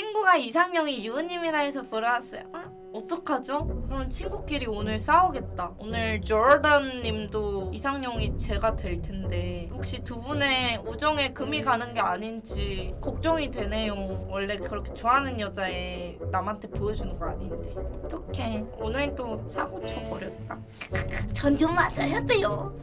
친구가 이상형이 유은님이라 해서 보러 왔어요. 어? 어떡하죠? 그럼 친구끼리 오늘 싸우겠다. 오늘 조던님도 이상형이 제가 될 텐데 혹시 두 분의 우정에 금이 가는 게 아닌지 걱정이 되네요. 원래 그렇게 좋아하는 여자애 남한테 보여주는 거 아닌데 어떡해. 오늘도 사고 쳐버렸다. 전 좀 맞아야 돼요.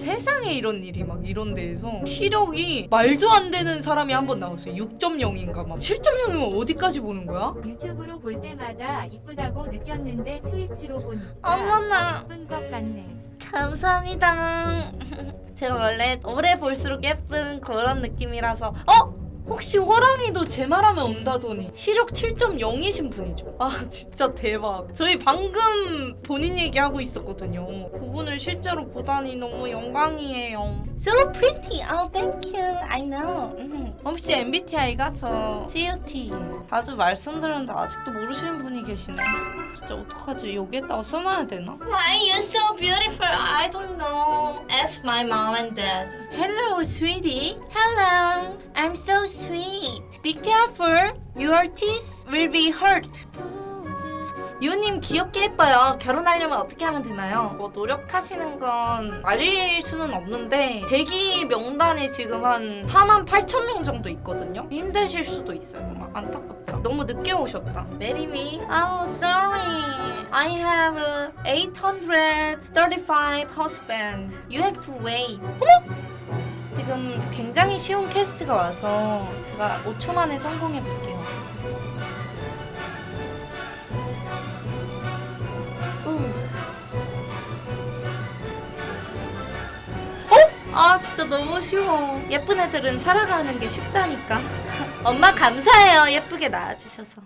세상에 이런 일이 막 이런 데에서 시력이 말도 안 되는 사람이 한 번 나왔어요. 6.0인가 막 7.0이면 어디까지 보는 거야? 유튜브로 볼 때마다 이쁘다고 느꼈는데 트위치로 보니까 어머나. 예쁜 것 같네. 감사합니다. 제가 원래 오래 볼수록 예쁜 그런 느낌이라서 어? 혹시 호랑이도 제 말하면 온다더니 시력 7.0이신 분이죠. 아 진짜 대박. 저희 방금 본인 얘기하고 있었거든요. 그분을 실제로 보다니 너무 영광이에요. So pretty. Oh, thank you. I know. 음. 혹시 MBTI가 저 CUT 자주 말씀드렸는데 아직도 모르시는 분이 계시네. 진짜 어떡하지? 여기에다가 써놔야 되나? Why you so beautiful? I don't know. Ask my mom and dad. Hello, sweetie. Hello. I'm so sweet. Be careful. Your teeth will be hurt. 유님 귀엽게 예뻐요. 결혼하려면 어떻게 하면 되나요? 뭐 노력하시는 건 알릴 수는 없는데 대기 명단이 지금 한 4만 8천 명 정도 있거든요. 힘드실 수도 있어요. 막 안타깝다. 너무 늦게 오셨다. Me. Oh, sorry. I have 835 husband. You have to wait. 어머! 지금 굉장히 쉬운 퀘스트가 와서 제가 5초 만에 성공해 볼게요. 아 진짜 너무 쉬워. 예쁜 애들은 살아가는 게 쉽다니까. 엄마 감사해요. 예쁘게 낳아주셔서.